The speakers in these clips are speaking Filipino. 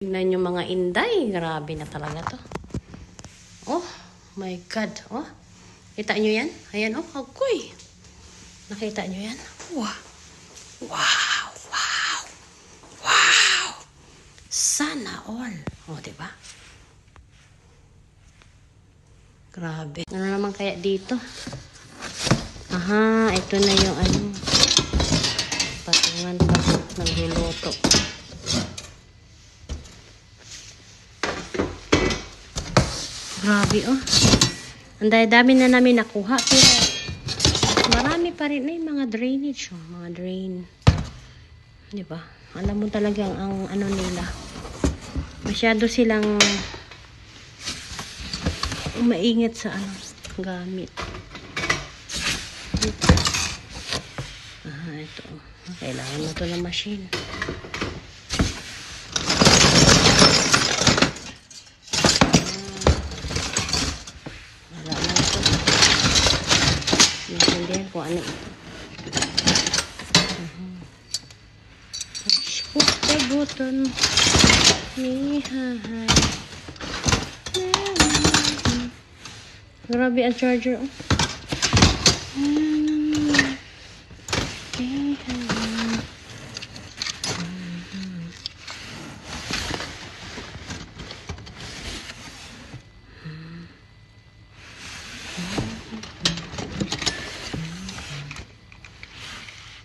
Tingnan yung mga inday. Grabe na talaga to. Oh, my God. Oh, kita nyo yan? Ayan, oh, agoy. Nakita nyo yan? Wow. Wow, wow, wow. Sana all. Oh, di ba? Grabe. Ano naman kaya dito? Aha, ito na yung ano. Patungan pa ng hiloto. Grabe, oh. Ang dami na namin nakuha, pero marami pa rin yung mga drainage, oh. Mga drain. Di ba? Alam mo talagang ang ano nila. Masyado silang maingat sa ano, gamit. Ito. Aha, ito. Kailangan mo to ng machine. Wala na ito. Naintindihan ko ano ito. Mhm. Push push the button. Mihahay. Grabe ang charger. Oh. Mihahay.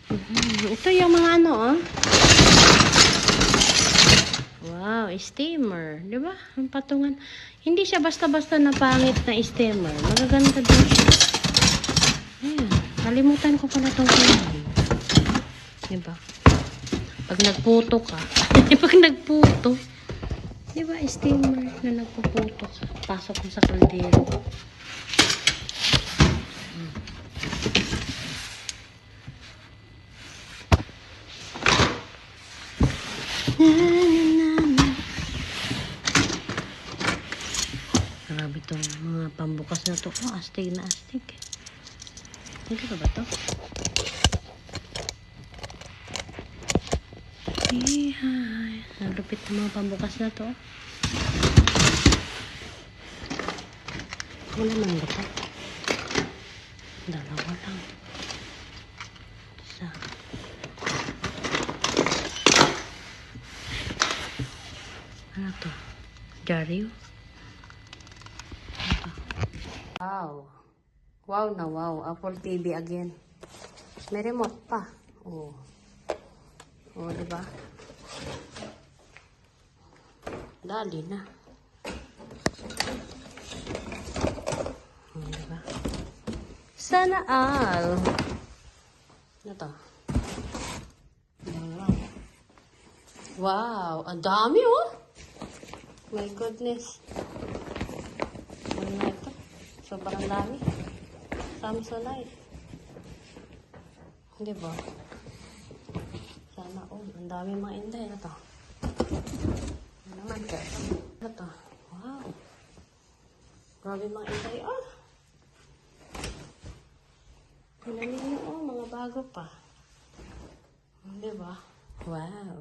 Mhm. Ito yung mga ano, oh. Wow, steamer. Di ba? Ang patungan. Hindi siya basta-basta na pangit na steamer. Magaganda din siya. Ayan. Kalimutan ko pala itong kunin. Di ba? Pag nagputo ka. Pag nagputo. Di ba, steamer na nagpuputo ka. Pasok mo sa kaldero. Grabe itong mga pambukas na to. Oh, astig na astig. Ka ba to? Ihay. Ang lupit ng mga pambukas na to. Wala man ba to? Dalawa lang. Isa. Ano to? Dario? Wow. Wow na wow. Apple TV again. May remote pa. Oh. Oh, di ba? Dali na. Oh, di ba? Sana all. Ano to? Wow, ang dami oh. My goodness. Ano ito? Sobrang dami. Samsonite. Di ba? Sana all. Ang dami mga inday. Ano to? Ano naman ka? Ano to? Wow. Grabe mga inday. Ah! Tingnan niyo oh, mga bago pa. Di ba? Wow.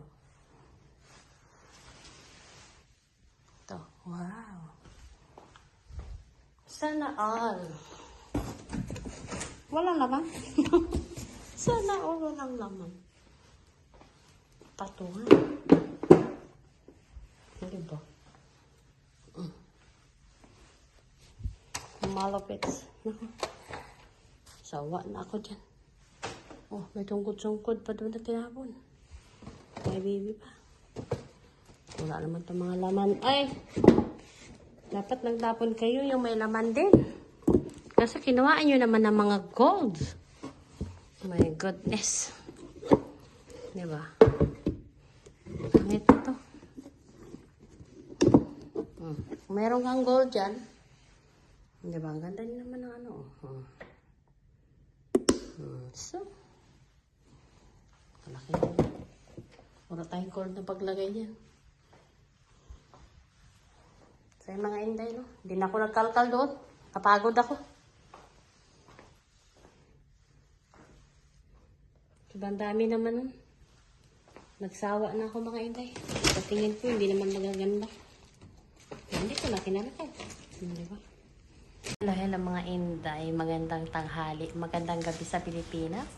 Ito. Wow. Sana all. Walang laman. Sana all walang laman. Patungan. Hindi ba? Mm. Malapits. Naku. Sawa na ako dyan. Oh, may tungkod-tungkod pa doon na tinapon. May baby pa. Wala naman itong mga laman. Ay! Dapat nagtapon kayo yung may laman din. Kasi kinawaan nyo naman ng mga gold. My goodness. Diba? Pangit na to. Hmm. Meron kang gold dyan, diba? Ang ganda din naman ng ano. Hmm. Hmm. So, malaki na. Wala tayong gold na paglagay niyan. Sa mga inday, no? Hindi na ako nagkalkal doon. Kapagod ako. Sobrang dami naman nun. Nagsawa na ako mga inday. tingin ko, hindi naman magaganda. Hindi ko na kinalakay. Hindi ba? Dahil ang mga inday, magandang tanghali, magandang gabi sa Pilipinas,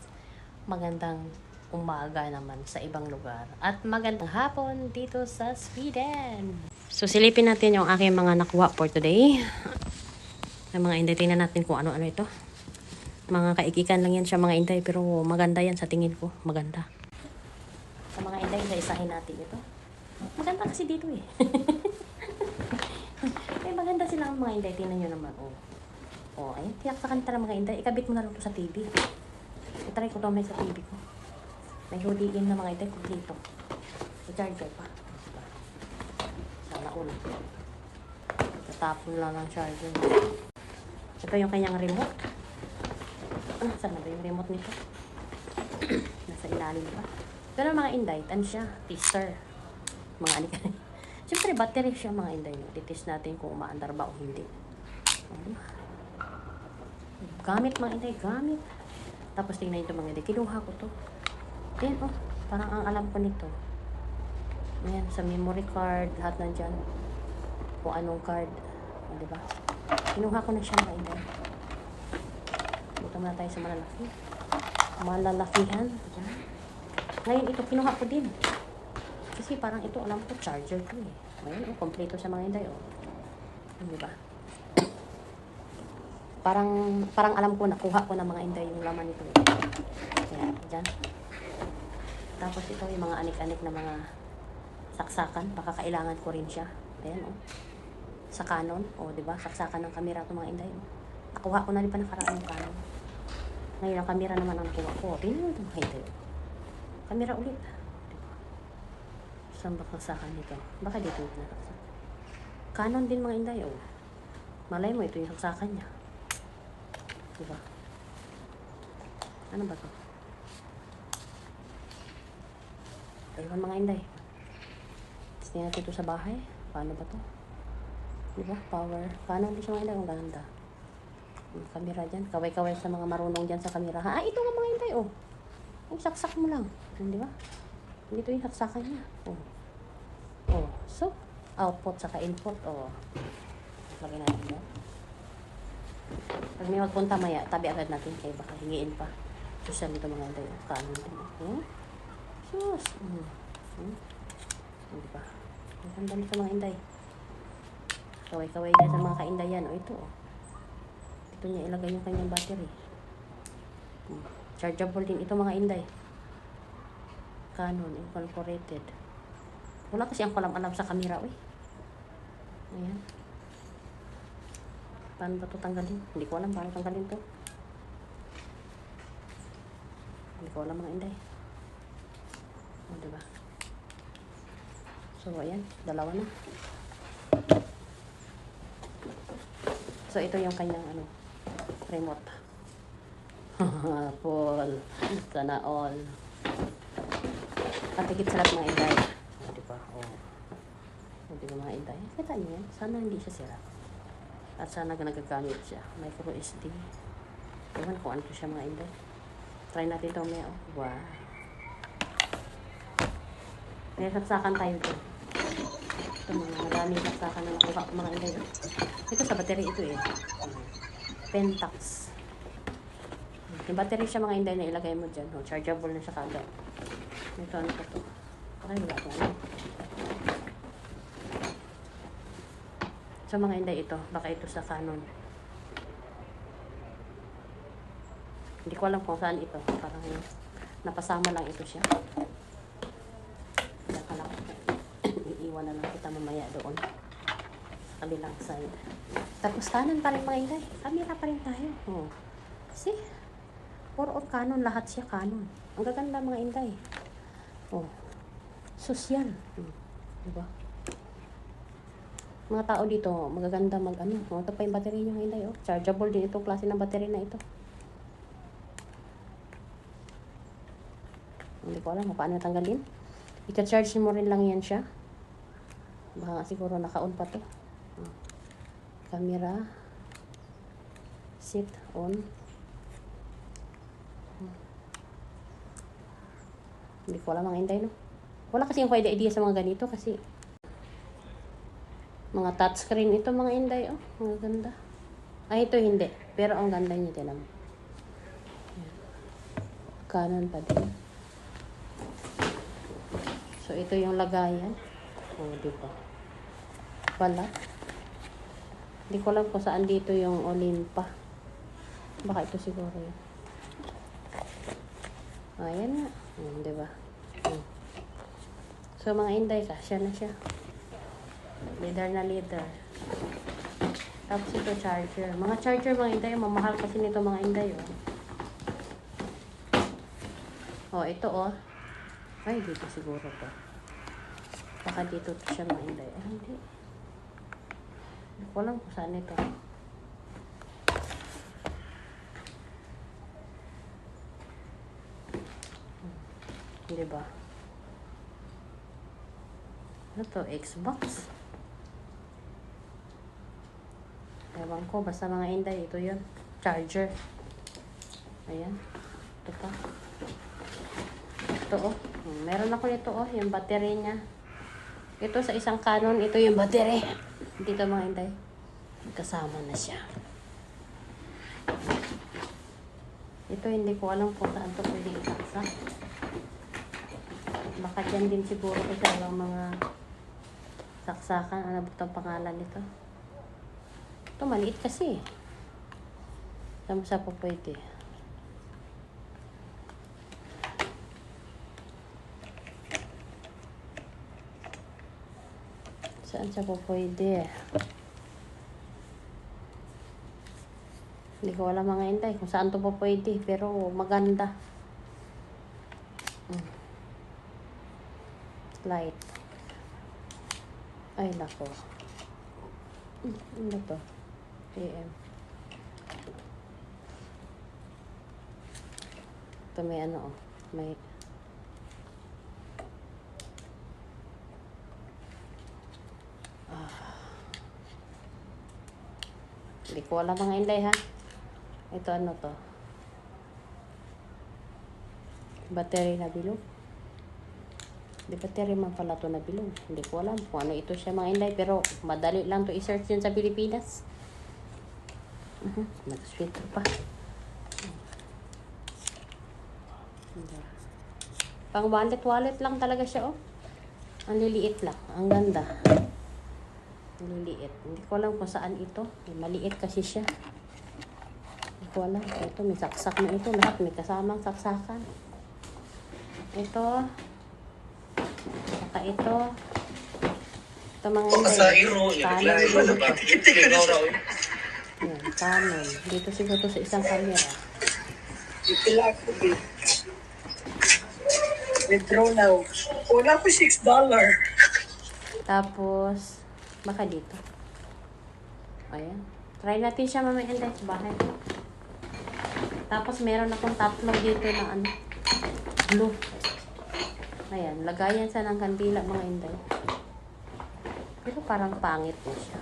magandang umaga naman sa ibang lugar, at magandang hapon dito sa Sweden. So silipin natin yung aking mga nakuha for today. Ang mga inday, tingnan natin kung ano-ano ito. Mga kaikikan lang yan siya mga inday, pero maganda yan sa tingin ko. Maganda. Sa mga inday, isa-isahin natin ito. Maganda kasi dito eh. Ay, maganda sila ang mga inday. Tingnan nyo naman. Oh. Oh, ayun. Tiyak sa kanita ng mga inday. Ikabit mo na lang to sa TV. Itry ko to may sa TV ko. May hudiin na mga inday. Kumpleto. I-charger pa. All. Tatapon lang ng charger. Ito yung kanyang remote. Ah, saan na ba yung remote nito? Nasa ilalim pa. Pero mga inday, tan siya, tester. Mga anik Siyempre, battery siya mga inday. Titest natin kung umaandar ba o hindi. Ano? Gamit mga inday, gamit. Tapos tingnan ito mga inday. Kinuha ko to. Ayan oh, parang ang alam ko nito. Ayan, sa memory card, lahat nandyan. Kung anong card. O, diba? Kinuha ko na siya mga inday. Dito muna tayo sa malalaki. Malalakihan. Ayan. Ngayon, ito kinuha ko din. Kasi parang ito, alam ko, charger to eh. Ngayon, oh, kompleto sa mga inday, oh. Di ba? Parang, parang alam ko, nakuha ko na mga inday yung laman nito. Eh. Ayan, dyan. Tapos ito, yung mga anik-anik na mga saksakan. Baka kailangan ko rin siya. Ayan, oh. Sa Canon, oh, di ba? Saksakan ng kamera ito mga inday, oh. Nakuha ko na rin pa nakaraan yung Canon. Ngayon, ang kamera naman ang nakuha ko. Tingnan mo ito mga inday, oh. Kamera ulit. Diba? Saan ba kasakan nito? Baka dito yung nakaksak. Canon din mga inday, oh. Malay mo, ito yung saksakan niya. Diba? Ano ba to? Ewan mga inday. Tingnan natin ito sa bahay. Paano ba to? Diba? Power. Canon din siya mga inday. Ang ganda. Yung camera dyan. Kaway-kaway sa mga marunong dyan sa camera. Ha? Ah, ito nga mga inday, oh. Yung saksak mo lang. Di ba? Dito yung saksakan niya. Oh. Oh. So, output saka input. Oh. Lagyan natin yan. Pag may magpunta maya, tabi agad natin kay baka hingiin pa. Social nito mga inday. Kanon din. Hmm? Sus. Hmm. Hmm. Oh, di ba? Ang ganda nito mga inday. Kaway-kaway niya sa mga kaindayan. O ito. Oh. Ito niya ilagay yung kanyang battery. Hmm. Chargeable din ito mga inday. Canon incorporated. Wala kasi ang kalam-alam sa camera, uy. Ayan. Paano ba ito tanggalin? Hindi ko alam paano tanggalin to. Hindi ko alam mga inday. O, diba? So, ayan. Dalawa na. So, ito yung kanyang ano, remote. Paul. Sana all. Patikit sa lahat mga inday. O, diba? O. O, diba mga inday? Kita niyo yan? Sana hindi siya sira. At sana nagagamit siya. Micro SD. Ewan ko ano siya mga inday. Try natin ito may oh. Wow. May saksakan tayo dito. Ito mga maraming saksakan na nakuha ko mga oh. Ito sa battery ito eh. Pentax. Yung battery siya mga inday na ilagay mo dyan. Oh, chargeable na siya kagad. Ito ano pa to? Ay, wala ko ano. Sa mga inday ito, baka ito sa Canon. Hindi ko alam kung saan ito. Parang napasama lang ito siya. Kaya lang, iiwan na lang kita mamaya doon. Kabilang side. Tapos Canon pa rin mga inday. Camera pa rin tayo. Oh. See? Puro on Canon. Lahat siya Canon. Ang gaganda mga inday. Oh. Social. Hmm. Diba? Mga tao dito, magaganda mag ano. Oh, ito pa yung battery niyo hinday, oh. Chargeable din itong klase ng battery na ito. Hindi ko alam kung paano tanggalin. Ika-charge mo rin lang yan siya. Baka siguro naka-on pa to. Camera. Sit on. Hindi ko alam mga hinday, no? Wala kasi yung idea idea sa mga ganito kasi mga touchscreen ito mga inday oh. Mga ganda. Ay, ito hindi. Pero ang ganda niya din naman. Canon pa din. So, ito yung lagayan. Oh, di Balat. Hindi ko alam kung saan dito yung Olimpa. Baka ito siguro yun. Ayan nga. Hmm, di ba? Hmm. So, mga inday, kasya na siya. Leader na leader. Tapos ito, charger. Mga charger, mga inday, mamahal kasi nito mga inday, oh. Oh, ito, oh. Ay, dito siguro to. Baka dito to siya mga inday. Ay, hindi. Ko alam kung saan ito. Di ba? Ano to? Xbox? Ewan ko, basta mga inday, ito yun. Charger. Ayan. Ito pa. Ito oh. Hmm, Meron ako nito oh, yung battery niya. Ito sa isang Canon, ito yung battery. Dito mga inday. Kasama na siya. Ito hindi ko alam kung saan to pwede isaksa. Baka dyan din siguro isa lang mga saksakan. Ano ba itong pangalan nito? Ito maliit kasi. Saan sa po pwede? Saan siya po pwede? Hindi ko alam mga intay kung saan to po pwede. Pero maganda. Mm. Light. Ay, nako. Ano to? AM. Ito may ano oh. May Hindi ko alam mga inday ha. Ito ano to? Battery na bilog. Di battery man pala to na bilog. Hindi ko alam kung ano ito siya mga inday. Pero madali lang to i-search yun sa Pilipinas. Uh -huh. Nag-sweet pa. Pang wallet-wallet lang talaga siya oh. Ang liliit lang. Ang ganda. Liliit. Hindi ko alam kung saan ito. Maliit kasi siya. Hindi ko alam. Ito, may saksak na ito. Lahat may kasamang saksakan. Ito. Saka ito. Ito mga Sa iro, Canon. Yan, Canon. Dito siguro sa isang camera. Ipila ko, babe. Withdraw now. Wala ko $6. dollar. Tapos, baka dito. Ayan. Try natin siya mamaya sa bahay. Tapos, meron akong tatlo dito na ano, blue. Ayan, lagayan sa ng kandila mga Inday. Pero parang pangit po siya.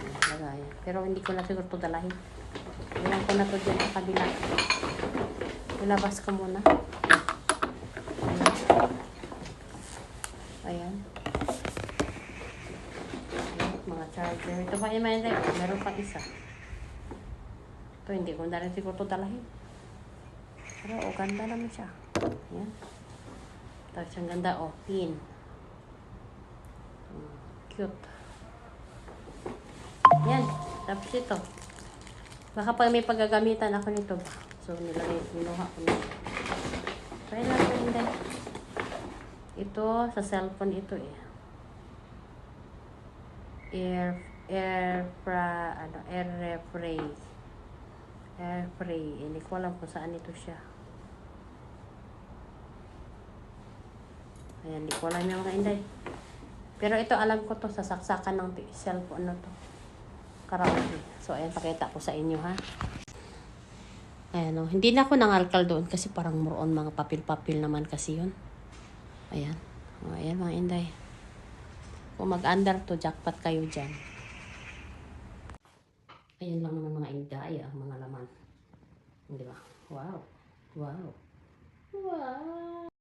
Ayan, lagayan. Pero hindi ko na siguro ito dalahin. Ilan ko na to dyan sa kabila. Ilabas ko muna. Ayan. Ayan. Mga charger. Ito pa yung mga Meron pa isa. Ito hindi ko na rin siguro ito dalahin. Pero oh, ganda naman siya. Ayan. Tapos ang ganda oh, pin. Hmm, Cute. Yan. Tapos ito. Baka pag may paggagamitan ako nito. So, nilagay, niluha ko na. Try natin hindi. Ito, sa cellphone ito eh. Air, air, fra, ano, air spray. Air spray. Hindi ko alam kung saan ito siya. Ayan, hindi ko alam yung mga inday. Pero ito, alam ko to sa saksakan ng cellphone na to. Karaoke. So, ayan, pakita ko sa inyo, ha. Ayan, oh. Hindi na ako nangalkal doon kasi parang more on mga papel-papel naman kasi yun. Ayan. O, ayan mga inday. Kung mag-under to, jackpot kayo dyan. Ayan lang naman mga inday, ah, mga laman. Di ba? Wow. Wow. Wow.